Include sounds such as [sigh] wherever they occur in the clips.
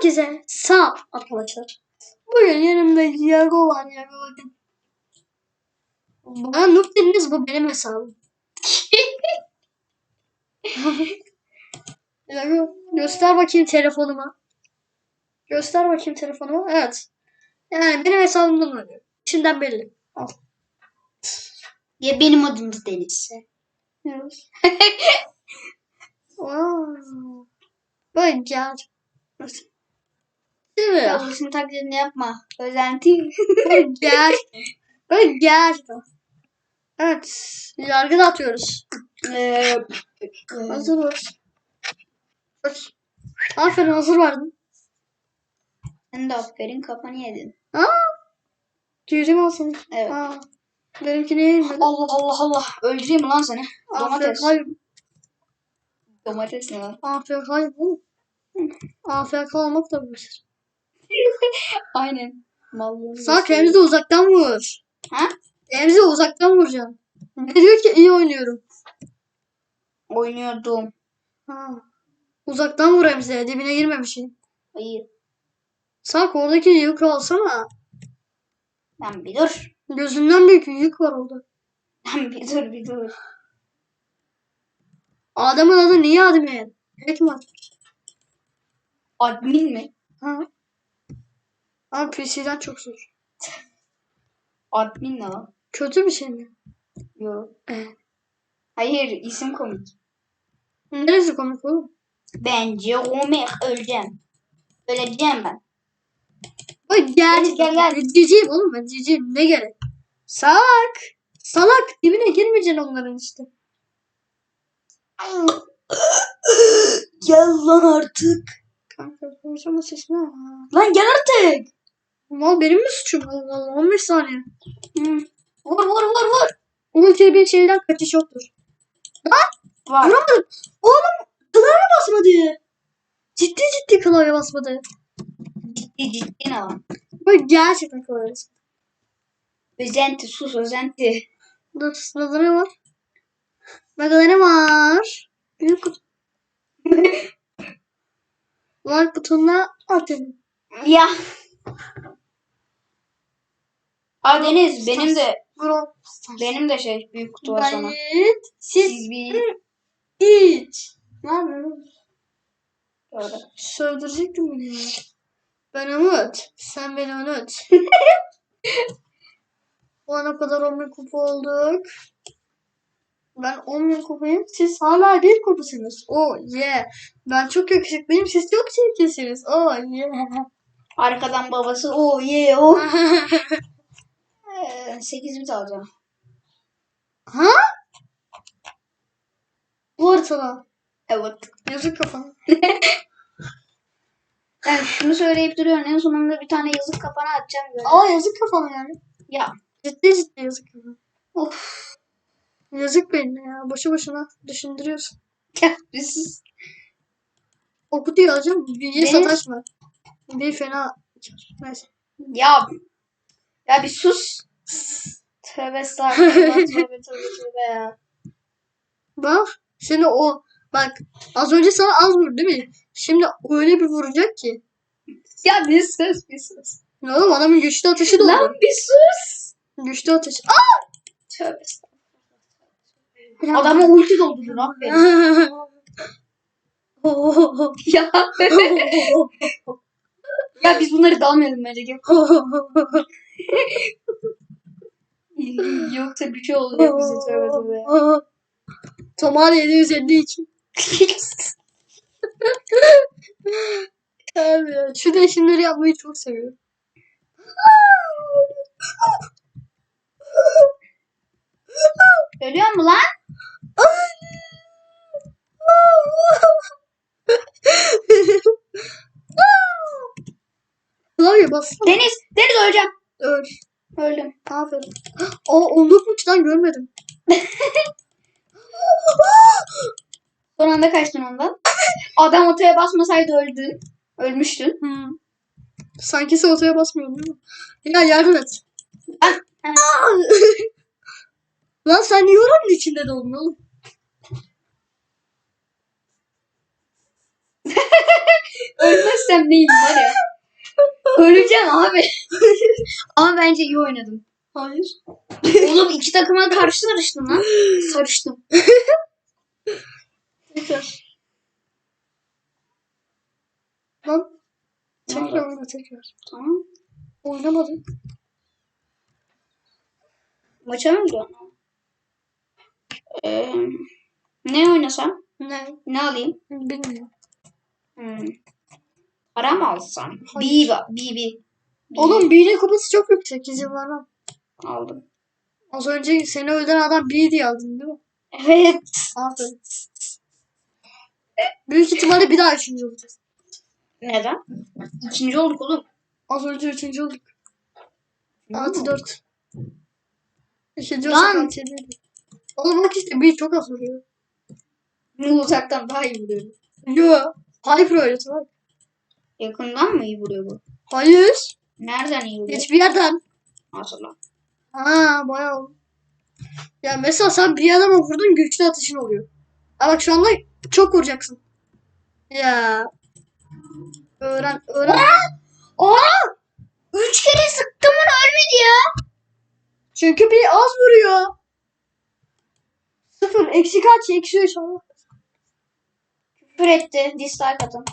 Herkese sağ arkadaşlar. Bugün yanımda Yago var. Yago bakın. Bana noob dediniz bu benim hesabım. [laughs] Yago göster bakayım telefonuma. Göster bakayım telefonuma. Evet. Yani benim hesabımdan oynuyor. İçinden belli. Al. Ya benim adım da Deniz. Wow. [laughs] Böyle gel. Değil mi? Yavrusun taklidini yapma. Özenti. [laughs] Gel. Gel. Evet. Yargı da atıyoruz. Ee, Hazır var. Aferin hazır vardın. sen de aferin kafanı yedin. Aa. Al seni. Evet. Aa. Benimkini yemedim. Allah Allah Allah. Öldüreyim lan seni? Aferin Domates. hayır. Domates ne lan? Aferin hayır. Aferin olmak da bir. [laughs] Aynen. Mallığını Sağ. Remzi uzaktan vur. Ha? Remzi uzaktan vuracaksın. Ne diyor ki iyi oynuyorum. Oynuyordum. Ha. Uzaktan vur Remzi'ye. Dibine girmemişim. Hayır. Sağ oradaki yük alsana. Lan bir dur. Gözünden büyük yük var orada. Lan bir dur bir dur. Adamın adı niye admin? Hekmet. Admin mi? Ha. Abi PC'den çok zor. Admin ne lan? Kötü bir şey mi? Yok. Ee, Hayır isim komik. neresi komik oğlum? Bence komik. Öleceğim. Öleceğim ben. Ay gel. Gel, gel. Ciciyim oğlum ben ciciyim. Ne gerek? Salak. Salak. Dibine girmeyeceksin onların işte. Gel lan artık. Kanka konuşama sesine. ha. Lan gel artık. Mal benim mi suçum? Allah Allah 15 saniye. Hı. Vur vur vur vur. Ulti bir şeyden kaçış yoktur. Var. Vuramadım. Oğlum klavye basmadı. Ciddi ciddi klavye basmadı. Ciddi ciddi ne lan? Böyle gerçekten klavye basmadı. Özenti sus özenti. Dur sırada ne var? Bagada ne var? Büyük kutu. [laughs] Like butonuna atın. Ya. Aa Deniz benim de benim de şey büyük kutu var sana. Gayet siz bir hiç. Ne yapıyorsun? Öyle. Sövdürecektim beni ya. Ben Umut. Sen beni unut. [laughs] Bu ana kadar 10 bin kupa olduk. Ben 10 bin kupayım. Siz hala bir kupasınız. Oh yeah. Ben çok yakışıklıyım. Siz çok çirkinsiniz. Oh yeah. Arkadan babası o ye [laughs] o. 8 bit alacağım. ha? Bu sana. Evet. Yazık kafana. [laughs] Ben şunu söyleyip duruyorum en sonunda bir tane yazık kafana atacağım böyle. Aa yazık kafana yani. Ya. Ciddi ciddi yazık kafana. Of. Yazık benim ya. Boşu boşuna düşündürüyorsun. Ya biz O kutuyu alacağım. Bilgiye Benim- sataşma. Bir fena. Neyse. ya ya bir sus. Tövbe estağfurullah [laughs] tövbe tövbe tövbe ya. Bak. Şimdi o bak az önce sana az vurdu değil mi? Şimdi öyle bir vuracak ki. Ya bir sus bir sus. Ne oğlum adamın güçlü atışı da Lan bir sus. Güçlü atış. Aa! Tövbe estağfurullah. Adama ulti doldurdun aferin. [laughs] ya. ya biz bunları dalmayalım bence. Yoksa bir şey olacak bize tövbe tövbe. Tomar 752. Abi ya, şu değişimleri yapmayı çok seviyorum. Ölüyor mu lan? Klavye bas. Deniz, Deniz öleceğim. Öl. Öldüm. Aferin. [gasps] Aa onlukmuş lan görmedim. [gasps] Son anda kaçtın ondan. [laughs] Adam otoya basmasaydı öldün. Ölmüştün. Hmm. Sanki salataya basmıyorum değil mi? Ya yardım et. Ah! Lan [laughs] sen niye oranın içinde doldun oğlum? [laughs] Ölmezsem neyim var ya. Öleceğim abi. [laughs] Ama bence iyi oynadım. Hayır. Oğlum iki takıma karşı sarıştım lan. [laughs] Sarıştım. Tekrar. Lan. Tekrar oyna tekrar. Tamam. Oynamadım. Maça mı gidiyorsun? Ee, ne oynasam? Ne? Ne alayım? Bilmiyorum. Hmm. Para mı alsam? Hayır. Bir, bir. Oğlum B'nin kupası çok yüksek. Vermem. Aldım. Az önce seni öldüren adam B diye aldın değil mi? Evet. Aferin. Büyük ihtimalle bir daha üçüncü olacağız. Neden? İkinci olduk oğlum. Az önce üçüncü olduk. Artı dört. İkinci Lan. artı yediydi. Oğlum bak işte bir çok az vuruyor. Bu uzaktan daha iyi vuruyor. Yo. Hyper öğreti bak. Yakından mı iyi vuruyor bu? Hayır. Nereden iyi vuruyor? Hiçbir yerden. Mesela. Ha bayağı. Ya mesela sen bir adama vurdun güçlü atışın oluyor. Ha bak şu anda çok vuracaksın. Ya. Öğren, öğren. Aa! Üç kere sıktım onu ölmedi ya. Çünkü bir az vuruyor. Sıfır, eksi kaç, eksi üç. Küfür etti. Dislike atın.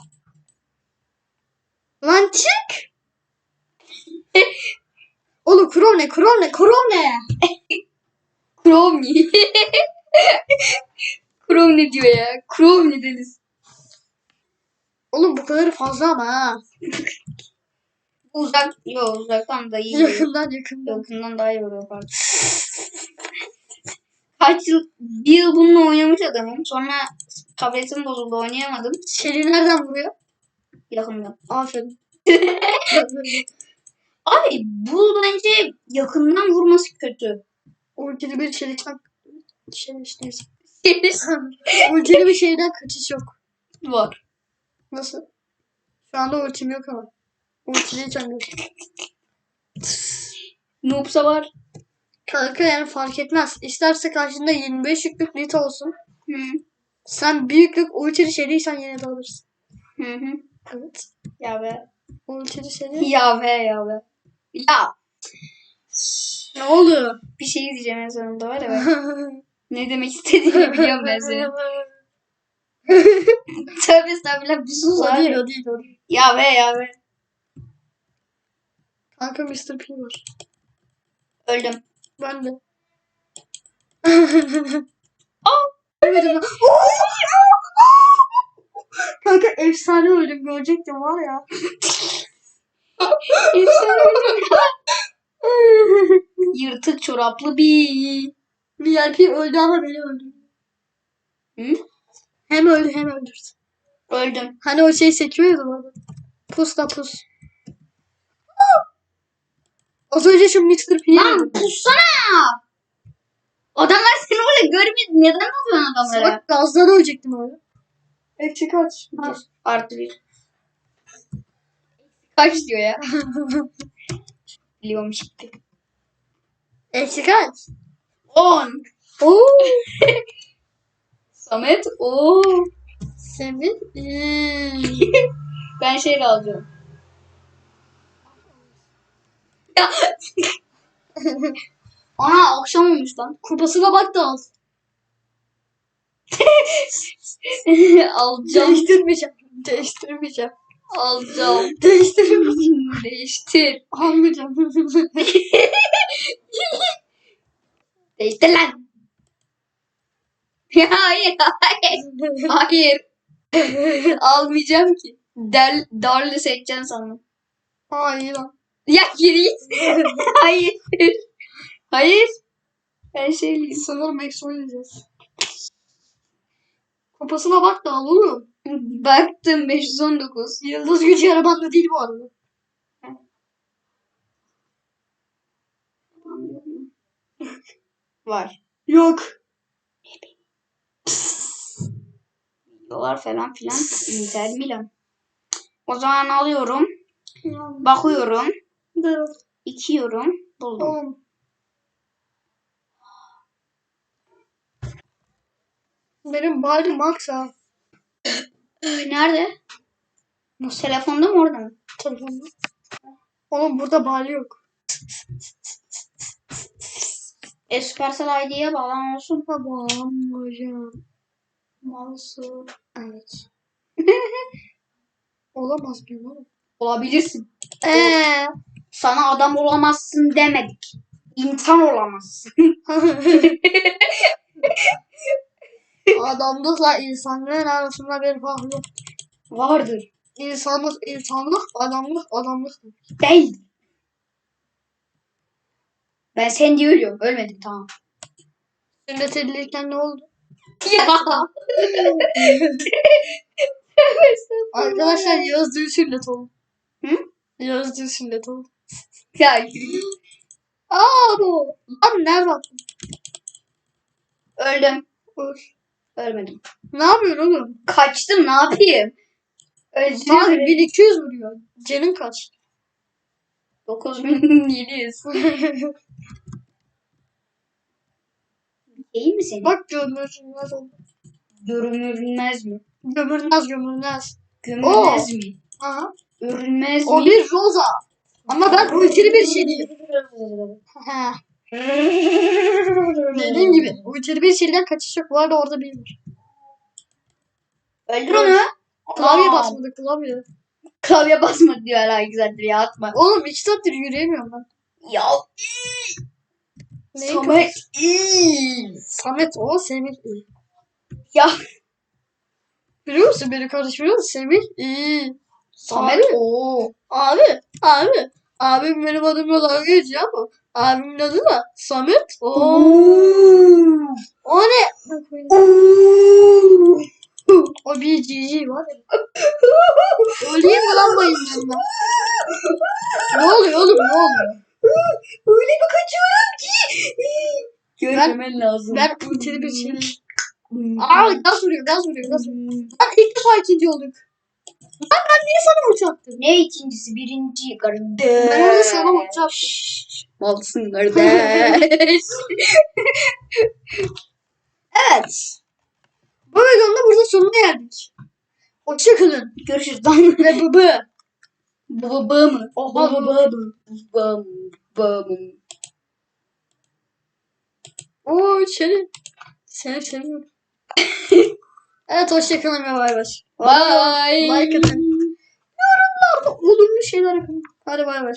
Lan çık. Oğlum krom ne, krom ne, krom ne? Chrome Chrome ne diyor ya? Chrome ne deniz? Oğlum bu kadar fazla ama ha. Uzak, yok uzaktan da iyi. Yakından yakından. Yakından daha iyi vuruyor pardon. Kaç yıl, bir yıl bununla oynamış adamım. Sonra tabletim bozuldu oynayamadım. Şeri nereden vuruyor? Yakından. Aferin. [laughs] Abi bu bence yakından vurması kötü. Ultili bir çelikten şey işte. [laughs] Ultili bir şeyden kaçış yok. Var. Nasıl? Şu anda ultim yok ama. Ultiliyken yok. Noobsa var. Kanka yani fark etmez. İsterse karşında 25 yüklük lit olsun. Hı. Sen büyüklük ultili şeyliysen yine de alırsın. Hı hı. Evet. Ya be. Ultili seri. Ya be ya be. Ya. ne oldu? Bir şey diyeceğim en sonunda var ya ben. [laughs] Ne demek istediğini biliyorum ben senin. [laughs] Tövbe estağfurullah bir sus o abi. değil o değil o değil. Ya be ya be. Kanka Mr. P var. Öldüm. Ben de. [laughs] Aa! Ölmedim. Kanka efsane öldüm görecektim var ya. Efsane öldüm. [laughs] Yırtık çoraplı bir. VIP öldü ama beni öldürdü. Hı? Hem öldü hem öldürdü. Öldüm. Hani o şey sekiyordu bana. Pus da pus. Az önce şu Mr. P'yi Lan pussana. Adamlar seni öyle görmüyor. Neden alıyorsun adamlara? Salak gazdan ölecektim öyle. Eksi kaç? Ha. Artı bir. Kaç diyor ya? [laughs] Biliyorum şimdi. Eksi kaç? 10. Oo. [laughs] Samet. Oo. Senin. Hmm. [laughs] Ben şeyle alacağım. Ya. Ana akşam olmuş lan. Kupasına bak da al. [laughs] alacağım. Değiştirmeyeceğim. Değiştirmeyeceğim. Alacağım. Değiştirmeyeceğim. Değiştir. Almayacağım. [laughs] Değiştir lan. [laughs] hayır hayır. Hayır. Almayacağım ki. Del, darlı seçeceksin sandım. Hayır. Ya geri git. Hayır. Hayır. Ben şeyliyim. Sanırım eksi oynayacağız. Kupasına bak da al oğlum. Baktım 519. Yıldız gücü arabanda değil bu arada. Var. Yok. Dolar falan filan. Inter Milan. O zaman alıyorum. Bakıyorum. Dur. İkiyorum. Buldum. Benim bari max ha. [coughs] Nerede? Bu telefonda mı orada mı? Telefonda. Oğlum burada bal yok. E Supercell ID'ye bağlan olsun. Tamam hocam. Mouse'u. Evet. [laughs] Olamaz mıyım oğlum? Olabilirsin. Eee. Sana adam olamazsın demedik. İnsan olamazsın. [laughs] Adamlıkla insanlığın arasında bir fark yok. Vardır. İnsanlık, insanlık, adamlık, adamlık. Değil. Ben sen diye ölüyorum. Ölmedim tamam. Sünnet edilirken ne oldu? ya. Arkadaşlar Yağız dün sünnet oldu. Hı? Yağız dün sünnet oldu. ya yürü. Aa bu. Lan nerede attın? Öldüm. Dur. Ölmedim. Ne yapıyorsun oğlum? Kaçtım ne yapayım? Öldüm. 1200 vuruyor. Canın kaç? 9700. [laughs] İyi mi senin? Bak gömülmez oldu. Görünmez mi? Gömülmez gömülmez. Gömülmez mi? Aha. Görünmez O mi? bir roza. Ama ben ultili bir şey değilim. Dediğim gibi ultili bir şeyden kaçış yok. Bu arada orada bir var. Öldür onu. Klavye basmadı klavye. Klavye basma diyor hala güzeldir ya atma. Oğlum iki saattir yürüyemiyorum ben. Ya Neyin Samet iyi. Samet o Semih iyi. Ya Biliyor musun beni karıştırıyor musun? Semih iyi. Samet Abi. o. Abi, abi. Abim benim adımla dalga geçiyor ama abimin adı da Samet. Oo. O ne? O bir cici var. Öleyim mi lan bayılmıyorum ben? Ne oluyor oğlum ne oluyor? Öyle bir kaçıyorum ki. Görmemen lazım. Ben ultili bir şey. Aa gaz vuruyor gaz vuruyor gaz vuruyor. Lan ilk defa ikinci olduk. Lan ben niye sana uçaktım? Ne ikincisi? Birinci kardeş. Ben orada sana uçaktım. Malsın [laughs] kardeş. evet. Bu videonun da burada sonuna geldik. Hoşçakalın. Görüşürüz lan. Ve bıbı. Baba mı? Oha bıbı. Baba mı? Oo seni. Seni seviyorum. evet hoşçakalın ve bay bay. Vay. Like atın. Yorumlarda olumlu şeyler yapın. Hadi bay bay.